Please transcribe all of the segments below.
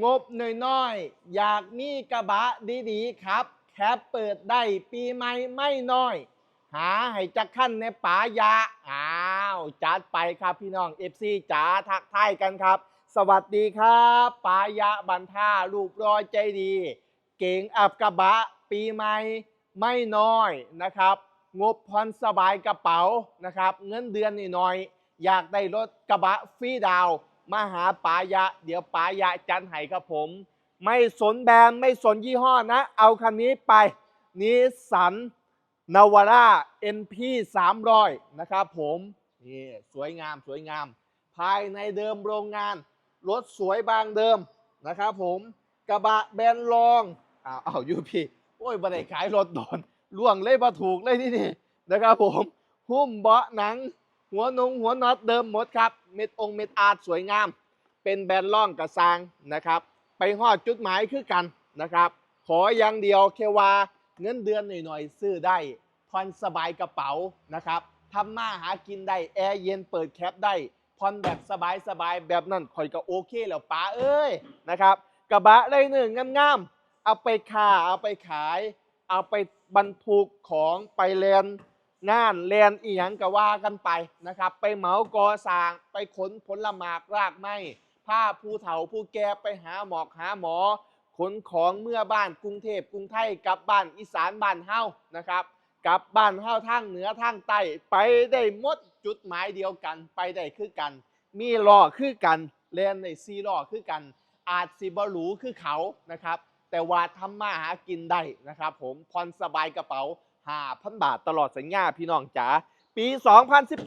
งบน้อยๆ อยากมีกระบะดีๆ ครับ แคปเปิดได้ปีใหม่ไม่น้อย หาให้จักขั้นในป่ายา อ้าว จัดไปครับพี่น้อง FC จ๋าทักทายกันครับ สวัสดีครับปายะบันท่ารูปรอยใจดี เก่งอับกระบะปีใหม่ไม่น้อยนะครับ งบผ่อนสบายกระเป๋านะครับ เงินเดือนนิดหน่อย อยากได้รถกระบะฟรีดาว มาหาปายะ เดี๋ยวปายะจันไห้ครับผม ไม่สนแบรนด์ไม่สนยี่ห้อนะ เอาคันนี้ไปนิสสันนาวาร่า NP 300นะครับผมนี่สวยงามสวยงาม ภายในเดิมโรงงาน รถสวยบางเดิมนะครับผมกระบะแบนด์รองอ้าวอ้าวยูพี่โอ้ยบันไดขายรถโดนล่วงเลยมาถูกเลยที่นี่นะครับผม หุ้มเบาะหนัง หัวนงหัวน็อตเดิมหมดครับ เม็ดองเม็ดอาร์ตสวยงาม เป็นแบรนด์ล่องกระซางนะครับ ไปหอดจุดหมายคือกันนะครับ ขออย่างเดียวแค่ว่าเงินเดือนหน่อยๆ ซื้อได้ผ่อนสบายกระเป๋านะครับทำมาหากินได้ แอร์เย็นเปิดแคปได้ผ่อนแบบสบายๆ แบบนั้นข่อยก็โอเคแล้วป้าเอ้ยนะครับ กระบะได้หนึ่งงามๆ เอาไปค่าเอาไปขาย เอาไปบรรทุกของไปแลน งานแลนอีหยังก็ว่ากันไปนะครับ ไปเหมากอสร้างไปขนผลหมากรากไม้ผ้าผู้เฒ่าผู้แก่ไปหาหมอกหาหมอ ขนของเมื่อบ้านกรุงเทพกรุงไทยกลับบ้านอีสานบ้านเฮานะครับกลับบ้านเฮาทางเหนือทางใต้ไปได้หมดจุดหมายเดียวกัน ไปได้คือกัน มีล้อคือกันเลนในซีล้อคือกัน อาจสิบหรูคือเขานะครับ แต่ว่าทำมาหากินได้นะครับ ผมผ่อนสบายกระเป๋า 5,000 บาทตลอดสัญญาพี่น้องจ๋าปี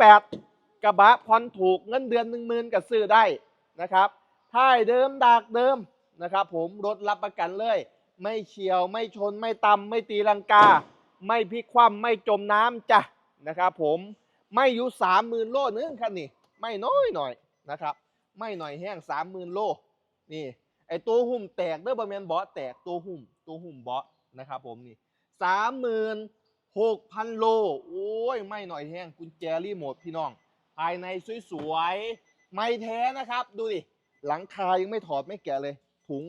2018 กระบะผ่อนถูกเงินเดือน 10,000ก็ซื้อได้นะครับท้ายเดิมดากเดิมนะครับผมรถรับประกันเลย ไม่เฉียวไม่ชนไม่ตำไม่ตีลังกา ไม่พลิกคว่ำไม่จมน้ำจ้ะนะครับผมไม่อยู่สามหมื่นโลนึงคันนี้ไม่น้อยหน่อยนะครับ ไม่หน่อยแห้งสามหมื่นโลนี่ไอตัวหุ่มแตกเด้อบะเมนบาะแตกตัวหุ่มตัวหุ่มบาะนะครับผมนี่สามหมื่น หกพันโล โอ้ย ไม่หน่อยแห้งกุญแจรีโมทพี่น้อง ภายในสวยๆ ไม่แท้นะครับ ดูดิ หลังคายังไม่ถอดไม่แกะเลย ถุง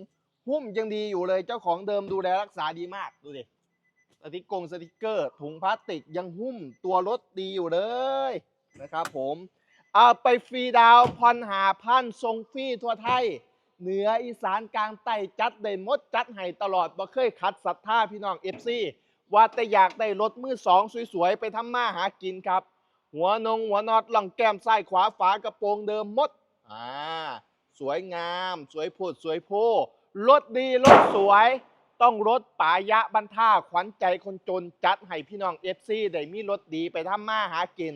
หุ้มยังดีอยู่เลย เจ้าของเดิมดูแลรักษาดีมาก ดูดิ สติกกงสติกเกอร์ ถุงพลาสติกยังหุ้มตัวรถดีอยู่เลยนะครับผมเอาไปฟรีดาวน์ผ่อนหาพันทรงฟรีทั่วไทย เหนืออีสานกลางใต้จัดได้หมดจัดให้ตลอดบ่เคยขัดศรัทธาพี่น้องเอฟซี ว่าแต่อยากได้รถมือสองสวยๆ ไปทำมาหากินครับ หัวนงหัวนอตหลังแก้มซ้ายขวาฝากระโปรงเดิมหมดอ่าสวยงาม สวยโพดสวยโพรถดีรถสวย ต้องรถปายะบรรท่าขวัญใจคนจนจัดให้พี่น้องเอฟซีได้มีรถดีไปทำมาหากิน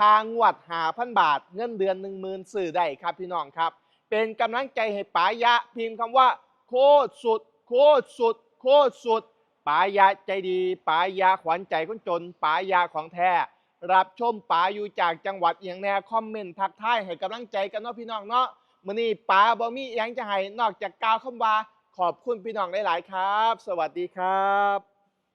ทางวัดหาพันบาท เงินเดือนหนึ่งหมื่นสื่อได้ครับพี่น้องครับ เป็นกำลังใจให้ปายะพิมพ์คำว่า โคตรสุด โคตรสุด โคตรสุด ปายาใจดีปายาขวัญใจคนจนปายาของแท้รับชมป๋าอยู่จากจังหวัดอหย่างแน่คอมเมนต์ทักทายให้กำลังใจกันเนาะพี่น้องเนาะมื้อนี้ป๋าบ่มีอหยังจะให้นอกจากกล่าวคำว่าขอบคุณพี่น้องหลาย ๆ ครับ สวัสดีครับ